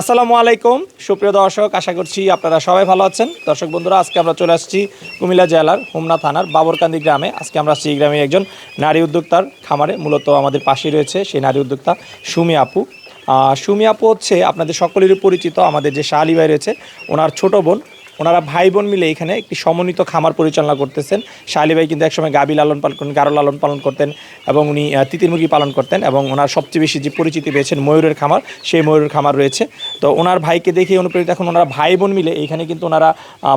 আসসালামু আলাইকুম। সুপ্রিয় দর্শক, আশা করছি আপনারা সবাই ভালো আছেন। দর্শক বন্ধুরা, আজকে আমরা চলে আসছি কুমিল্লা জেলার হোমনা থানার বাবরকান্দি গ্রামে। আজকে আমরা আসছি গ্রামে একজন নারী উদ্যোক্তার খামারে। মূলত আমাদের পাশেই রয়েছে সেই নারী উদ্যোক্তা সুমি আপু। সুমি আপু হচ্ছে আপনাদের সকলেরই পরিচিত, আমাদের যে শাহালি ভাই রয়েছে, ওনার ছোট বোন ওনারা ভাই বোন মিলে এখানে একটি সমন্বিত খামার পরিচালনা করতেছেন। শালি ভাই কিন্তু একসময় গাবি লালন পালন করেন, গারো লালন পালন করতেন এবং উনি তিতির মুরগি পালন করতেন এবং ওনার সবচেয়ে বেশি যে পরিচিতি পেয়েছেন ময়ূরের খামার, সেই ময়ূরের খামার রয়েছে। তো ওনার ভাইকে দেখে অনুপ্রেরিত এখন ওনারা ভাই বোন মিলে এইখানে কিন্তু ওনারা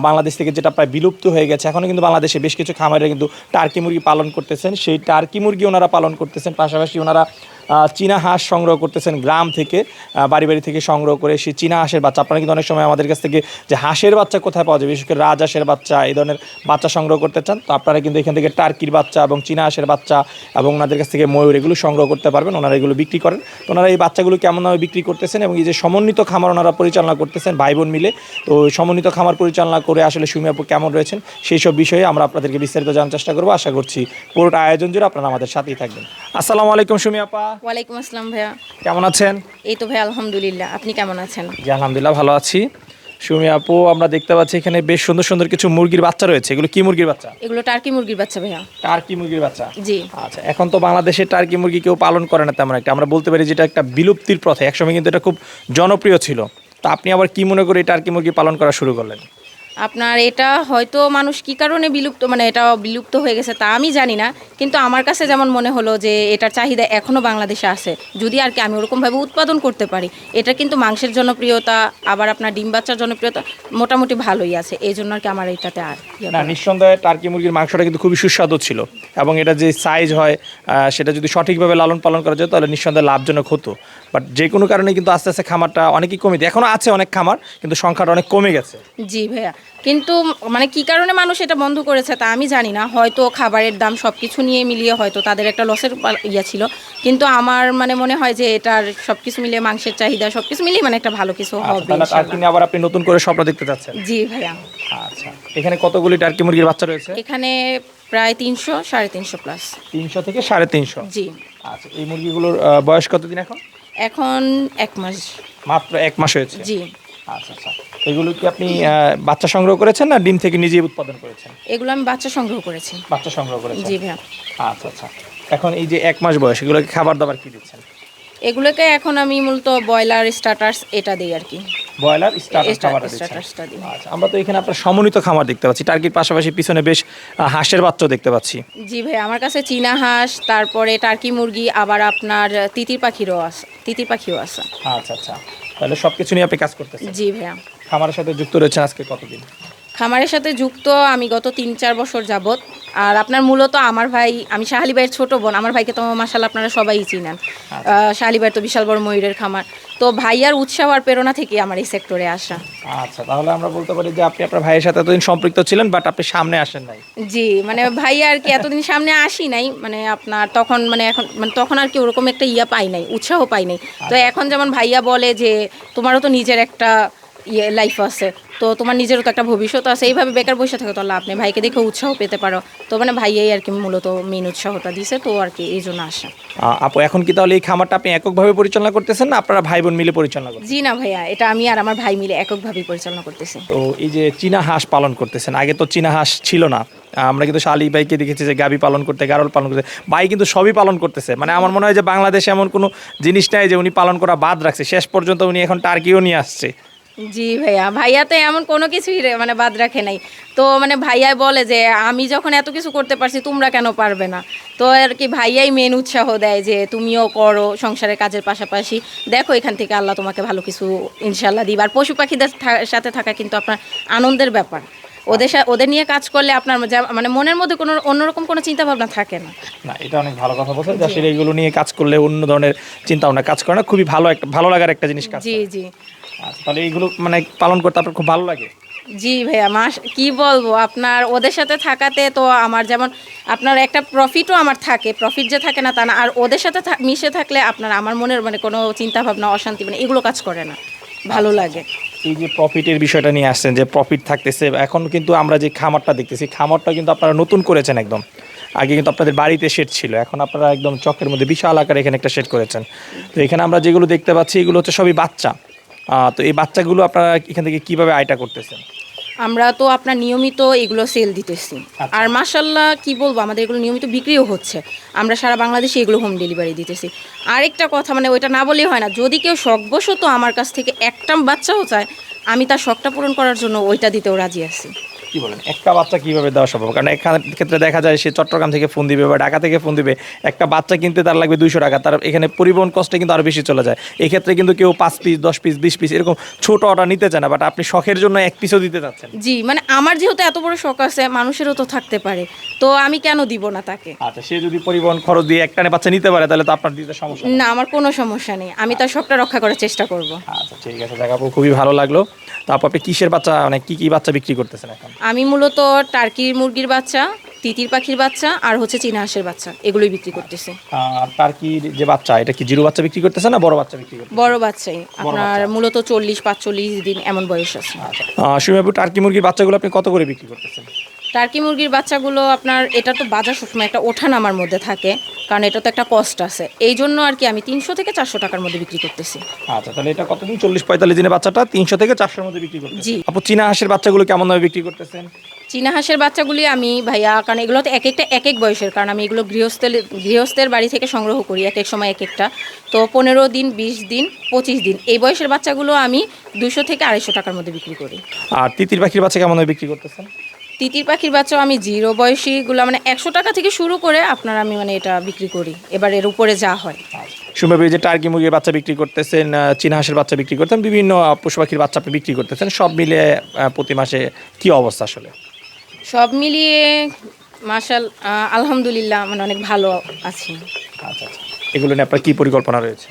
বাংলাদেশ থেকে যেটা প্রায় বিলুপ্ত হয়ে গেছে এখনও কিন্তু বাংলাদেশে বেশ কিছু খামারে কিন্তু টার্কি মুরগি পালন করতেছেন। সেই টার্কি মুরগি ওনারা পালন করতেছেন। পাশাপাশি ওনারা চীনা হাঁস সংগ্রহ করতেছেন গ্রাম থেকে বাড়ি বাড়ি থেকে সংগ্রহ করে সেই চীনা হাঁসের বাচ্চা। আপনারা কিন্তু অনেক সময় আমাদের কাছ থেকে যে হাঁসের বাচ্চা কোথায় পাওয়া যায়, বিশেষ করে রাজহাঁসের বাচ্চা, এই ধরনের বাচ্চা সংগ্রহ করতে চান, তো আপনারা কিন্তু এখান থেকে টার্কির বাচ্চা এবং চীনা হাঁসের বাচ্চা এবং ওনাদের কাছ থেকে ময়ূর, এগুলো সংগ্রহ করতে পারবেন, ওনারা এগুলো বিক্রি করেন। তো ওনারা এই বাচ্চাগুলো কেমনভাবে বিক্রি করতেছেন এবং এই যে সমন্বিত খামার ওনারা পরিচালনা করতেছেন, ভাই বোন মিলে, তো সমন্বিত খামার পরিচালনা করে আসলে সুমি আপু কেমন রয়েছেন, সেই সব বিষয়ে আমরা আপনাদেরকে বিস্তারিত জানার চেষ্টা করব। আশা করছি পুরোটা আয়োজন জুড়ে আপনারা আমাদের সাথেই থাকবেন। আসসালামু আলাইকুম সুমি আপা। ওয়ালাইকুম আসসালাম ভাইয়া। কেমন আছেন? এই তো ভাই আলহামদুলিল্লাহ। আপনি কেমন আছেন? জি আলহামদুলিল্লাহ ভালো আছি। সুমি আপু আমরা দেখতে পাচ্ছি এখানে বেশ সুন্দর সুন্দর কিছু মুরগির বাচ্চা রয়েছে। এগুলো কি মুরগির বাচ্চা? এগুলো টার্কি মুরগির বাচ্চা ভাইয়া। টার্কি মুরগির বাচ্চা? জি। আচ্ছা এখন তো বাংলাদেশে টার্কি মুরগি কেউ পালন করে না তেমন একটা। আমরা বলতে পারি যেটা একটা বিলুপ্তির পথে। একসময় কিন্তু এটা খুব জনপ্রিয় ছিল। তা আপনি আবার কি মনে করে টার্কি মুরগি পালন করা শুরু করলেন? আপনার এটা হয়তো মানুষ কি কারণে বিলুপ্ত মানে এটা বিলুপ্ত হয়ে গেছে তা আমি জানি না কিন্তু আমার কাছে যেমন মনে হলো যে এটার চাহিদা এখনও বাংলাদেশে আছে যদি আর কি আমি ওরকমভাবে উৎপাদন করতে পারি এটা কিন্তু মাংসের জনপ্রিয়তা আবার আপনার ডিম বাচ্চার জনপ্রিয়তা মোটামুটি ভালোই আছে এই জন্য আর কি আমার এটাতে আর ইয়ে না নিঃসন্দেহে টার্কি মুরগির মাংসটা কিন্তু খুবই সুস্বাদু ছিল এবং এটা যে সাইজ হয় সেটা যদি সঠিকভাবে লালন পালন করা যেত তাহলে নিঃসন্দেহে লাভজনক হতো। বাট যে কোনো কারণে কিন্তু আস্তে আস্তে খামারটা অনেকই কমে যায় এখনও আছে অনেক খামার কিন্তু সংখ্যাটা অনেক কমে গেছে। জি ভাইয়া কিন্তু মানে কি কারণে মানুষ এটা বন্ধ করেছে তা আমি জানি না। হয়তো খাবারের দাম সব কিছু নিয়ে মিলিয়ে হয়তো তাদের একটা লসের ইয়া ছিল। কিন্তু আমার মানে মনে হয় যে এটার সব কিছু মিলিয়ে মাংসের চাহিদা সব কিছু মিলিয়ে মানে একটা ভালো কিছু আচ্ছা, হবে আবার আপনি নতুন করে স্বপ্ন দেখতে চাচ্ছেন জি ভাইয়া। আচ্ছা এখানে কতগুলি টার্কি মুরগির বাচ্চা রয়েছে? এখানে প্রায় তিনশো সাড়ে তিনশো প্লাস তিনশো থেকে সাড়ে তিনশো। জি। আচ্ছা এই মুরগিগুলোর বয়স কতদিন এখন? এখন এক মাস। মাত্র এক মাস হয়েছে? জি। আচ্ছা আচ্ছা। এগুলো কি আপনি বাচ্চা সংগ্রহ করেছেন না ডিম থেকে নিজেই উৎপাদন করেছেন? এগুলো আমি বাচ্চা সংগ্রহ করেছি। বাচ্চা সংগ্রহ করেছি জি ভাইয়া। আচ্ছা আচ্ছা। এখন এই যে এক মাস বয়স এগুলোকে খাবার দাবার কি দিচ্ছেন? এগুলোকে এখন আমি মূলত ব্রয়লার স্টার্টার্স এটা দিই আর কি। ব্রয়লার স্টার্টার স্টার্টার্সটা দিই। আচ্ছা আমরা তো এখানে আপনার সমন্বিত খামার দেখতে পাচ্ছি। টার্কির পাশাপাশি পিছনে বেশ হাঁসের বাচ্চাও দেখতে পাচ্ছি। জি ভাই আমার কাছে চীনা হাঁস তারপরে টার্কি মুরগি আবার আপনার তিতির পাখিরও আছে তিতির পাখিও আছে। আচ্ছা আচ্ছা। তাহলে সব কিছু নিয়ে আপনি কাজ করতেছেন। জি ভাইয়া। খামারের সাথে যুক্ত রয়েছেন আজকে কতদিন? খামারের সাথে যুক্ত আমি গত তিন চার বছর যাবত আর আপনার মূলত আমার ভাই আমি শাহালি ভাইয়ের ছোট বোন আমার ভাইকে তো মাসাল আপনারা সবাই চিনেন। আহ, শাহালি ভাইয়ের তো বিশাল বড় ময়ূরের খামার। তো ভাইয়ার উৎসাহ আর প্রেরণা থেকে আমার এই সেক্টরে আসা। আচ্ছা তাহলে আমরা বলতে পারি যে আপনি আপনার ভাইয়ের সাথে এতদিন সম্পৃক্ত ছিলেন বাট আপনি সামনে আসেন নাই। জি মানে ভাইয়া আর কি এতদিন সামনে আসি নাই মানে আপনার তখন মানে এখন মানে তখন আর কি ওরকম একটা ইয়া পাই নাই উৎসাহ পাই নাই। তো এখন যেমন ভাইয়া বলে যে তোমারও তো নিজের একটা ইয়ে লাইফ আছে। তো তোমার নিজেরও তো একটা ভবিষ্যৎ আছে। এইভাবে বেকার বসে থাকে তো লাভ নেই। ভাইকে দেখে উৎসাহ পেতে পারো। তো মানে ভাইয়াই আর কি মূলত মেন উৎসাহটা দিছে তো আর কি এই জন্য আসা আপু এখন কি তাহলে এই খামারটা আপনি এককভাবে পরিচালনা করতেছেন না আপনারা ভাই বোন মিলে পরিচালনা করতেছেন? জি না ভাইয়া এটা আমি আর আমার ভাই মিলে এককভাবেই পরিচালনা করতেছি। তো এই যে চীনা হাঁস পালন করতেছেন আগে তো চীনা হাঁস ছিল না। আমরা কিন্তু শালি ভাইকে দেখেছি যে গাবি পালন করতে গারল পালন করতে। ভাই কিন্তু সবই পালন করতেছে। মানে আমার মনে হয় যে বাংলাদেশে এমন কোনো জিনিস নাই যে উনি পালন করা বাদ রাখছে। শেষ পর্যন্ত উনি এখন টার্কিও নিয়ে আসছে। জি ভাইয়া। ভাইয়া তো এমন কোনো কিছুই মানে বাদ রাখে নাই। তো মানে ভাইয়া বলে যে আমি যখন এত কিছু করতে পারছি তোমরা কেন পারবে না? তো আর কি ভাইয়াই মেন উৎসাহ দেয় যে তুমিও করো সংসারের কাজের পাশাপাশি। দেখো এখান থেকে আল্লাহ তোমাকে ভালো কিছু ইনশাল্লাহ দিবে। আর পশু পাখিদের সাথে থাকা কিন্তু আপনার আনন্দের ব্যাপার। ওদের সা- ওদের নিয়ে কাজ করলে আপনার মানে মনের মধ্যে কোনো অন্যরকম কোনো চিন্তা ভাবনা থাকে না। না এটা অনেক ভালো কথা বলছেন। যে আসলে এগুলো নিয়ে কাজ করলে অন্য ধরনের চিন্তা ভাবনা কাজ করে না। খুবই ভালো একটা ভালো লাগার একটা জিনিস কাজ জি জি। আচ্ছা, তাহলে এইগুলো মানে পালন করতে আপনার খুব ভালো লাগে? জি ভাইয়া মাস কি বলব? আপনার ওদের সাথে থাকাতে তো আমার যেমন আপনার একটা প্রফিটও আমার থাকে। প্রফিট যে থাকে না তা না। আর ওদের সাথে মিশে থাকলে আপনার আমার মনের মানে কোনো চিন্তা ভাবনা অশান্তি মানে এগুলো কাজ করে না। ভালো লাগে। এই যে প্রফিটের বিষয়টা নিয়ে আসছেন যে প্রফিট থাকতেছে এখন কিন্তু আমরা যে খামারটা দেখতেছি খামারটা কিন্তু আপনারা নতুন করেছেন একদম। আগে কিন্তু আপনাদের বাড়িতে শেড ছিল এখন আপনারা একদম চকের মধ্যে বিশাল আকারে এখানে একটা শেড করেছেন। তো এখানে আমরা যেগুলো দেখতে পাচ্ছি এগুলো হচ্ছে সবই বাচ্চা। তো এই বাচ্চাগুলো আপনারা এখান থেকে কীভাবে আয়টা করতেছেন? আমরা তো আপনার নিয়মিত এগুলো সেল দিতেছি। আচ্ছা। আর মাসাল্লাহ কি বলব আমাদের এগুলো নিয়মিত বিক্রিও হচ্ছে। আমরা সারা বাংলাদেশে এগুলো হোম ডেলিভারি দিতেছি। আরেকটা কথা মানে ওইটা না বলেই হয় না যদি কেউ শখবশত আমার কাছ থেকে একটা বাচ্চাও চায় আমি তার শখটা পূরণ করার জন্য ওইটা দিতেও রাজি আছি। কি বলেন? একটা বাচ্চা কীভাবে দেওয়া সম্ভব? কারণ এখানে ক্ষেত্রে দেখা যায় সে চট্টগ্রাম থেকে ফোন দিবে বা ঢাকা থেকে ফোন দিবে একটা বাচ্চা কিনতে তার লাগবে দুইশো টাকা। তার এখানে পরিবহন কষ্টে কিন্তু আরও বেশি চলে যায়। এক্ষেত্রে কিন্তু কেউ পাঁচ পিস দশ পিস বিশ পিস এরকম ছোট অর্ডার নিতে চায় না বাট আপনি শখের জন্য এক পিসও দিতে চাচ্ছেন। জি মানে আমার যেহেতু এত বড় শখ আছে মানুষেরও তো থাকতে পারে। তো আমি কেন দিব না তাকে? আচ্ছা সে যদি পরিবহন খরচ দিয়ে একটানে বাচ্চা নিতে পারে তাহলে তো আপনার দিতে সমস্যা না আমার কোনো সমস্যা নেই। আমি তার শখটা রক্ষা করার চেষ্টা করব। আচ্ছা ঠিক আছে জায়গা খুবই ভালো লাগল। তারপর আপনি কিসের বাচ্চা মানে কি কি বাচ্চা বিক্রি করতেছেন এখন? আমি মূলত টার্কির মুরগির বাচ্চা তিতির পাখির বাচ্চা আর হচ্ছে চীনা হাঁসের বাচ্চা এগুলোই বিক্রি করতেছে। আর টার্কির যে বাচ্চা এটা কি জিরো বাচ্চা বিক্রি করতেছে না বড় বাচ্চা বিক্রি করতেছে? বড় বাচ্চাই। আপনার মূলত চল্লিশ পাঁচচল্লিশ দিন এমন বয়স আছে। সুমিয়াবু টার্কি মুরগির বাচ্চাগুলো আপনি কত করে বিক্রি করতেছেন? টার্কি মুরগির বাচ্চাগুলো আপনার এটা তো বাজার সবসময় একটা ওঠা নামার মধ্যে থাকে কারণ এটা তো একটা কস্ট আছে। এই জন্য আর কি আমি তিনশো থেকে চারশো টাকার মধ্যে বিক্রি করতেছি। আচ্ছা তাহলে এটা কতদিন? চল্লিশ পঁয়তাল্লিশ দিনের বাচ্চাটা তিনশো থেকে চারশোর মধ্যে বিক্রি করতেছেন জি। আপু চীনা হাঁসের বাচ্চাগুলো কেমন ভাবে বিক্রি করতেছেন? চীনা হাঁসের বাচ্চাগুলি আমি ভাইয়া কারণ এগুলো তো এক একটা এক এক বয়সের কারণ আমি এগুলো গৃহস্থের গৃহস্থের বাড়ি থেকে সংগ্রহ করি এক এক সময় এক একটা। তো পনেরো দিন বিশ দিন পঁচিশ দিন এই বয়সের বাচ্চাগুলো আমি দুশো থেকে আড়াইশো টাকার মধ্যে বিক্রি করি। আর তিতির পাখির বাচ্চা কেমন দামে বিক্রি করতেছেন? তিতির পাখির বাচ্চাও আমি জিরো বয়সীগুলো মানে একশো টাকা থেকে শুরু করে আপনার আমি মানে এটা বিক্রি করি। এবার এর উপরে যা হয়। সুমিয়াবু যে টার্কি মুরগির বাচ্চা বিক্রি করতেছেন চীনা হাঁসের বাচ্চা বিক্রি করতেন বিভিন্ন পশু পাখির বাচ্চা আপনি বিক্রি করতেছেন সব মিলে প্রতি মাসে কি অবস্থা আসলে? সব মিলিয়ে মার্শাল আলহামদুলিল্লাহ মানে অনেক ভালো আছি। আচ্ছা আচ্ছা। এগুলো নিয়ে আপনার কি পরিকল্পনা রয়েছে?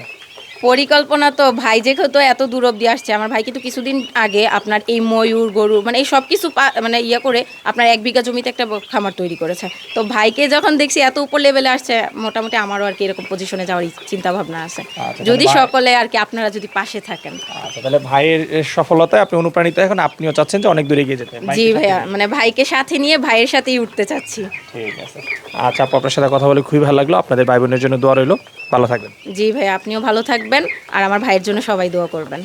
পরিকল্পনা তো ভাই যেহেতু এত দূর অব্দি আসছে আমার ভাই কিন্তু কিছুদিন আগে আপনার এই ময়ূর গরু মানে এই সব কিছু মানে ইয়ে করে আপনার এক বিঘা জমিতে একটা খামার তৈরি করেছে। তো ভাইকে যখন দেখছি এত উপর লেভেলে আসছে মোটামুটি আমারও আর কি এরকম পজিশনে যাওয়ার চিন্তা ভাবনা আছে। আচ্ছা, যদি সকলে আর কি আপনারা যদি পাশে থাকেন। আচ্ছা তাহলে ভাইয়ের সফলতায় আপনি অনুপ্রাণিত এখন আপনিও চাচ্ছেন যে অনেক দূরে এগিয়ে যেতে। জি ভাইয়া মানে ভাইকে সাথে নিয়ে ভাইয়ের সাথেই উঠতে চাচ্ছি। ঠিক আছে। আচ্ছা আপু, আপনার সাথে কথা বলে খুবই ভালো লাগল। আপনাদের ভাই বোনের জন্য দোয়া রইল। ভালো থাকবেন। জি ভাই, আপনিও ভালো থাকবেন। আর আমার ভাইয়ের জন্য সবাই দোয়া করবেন।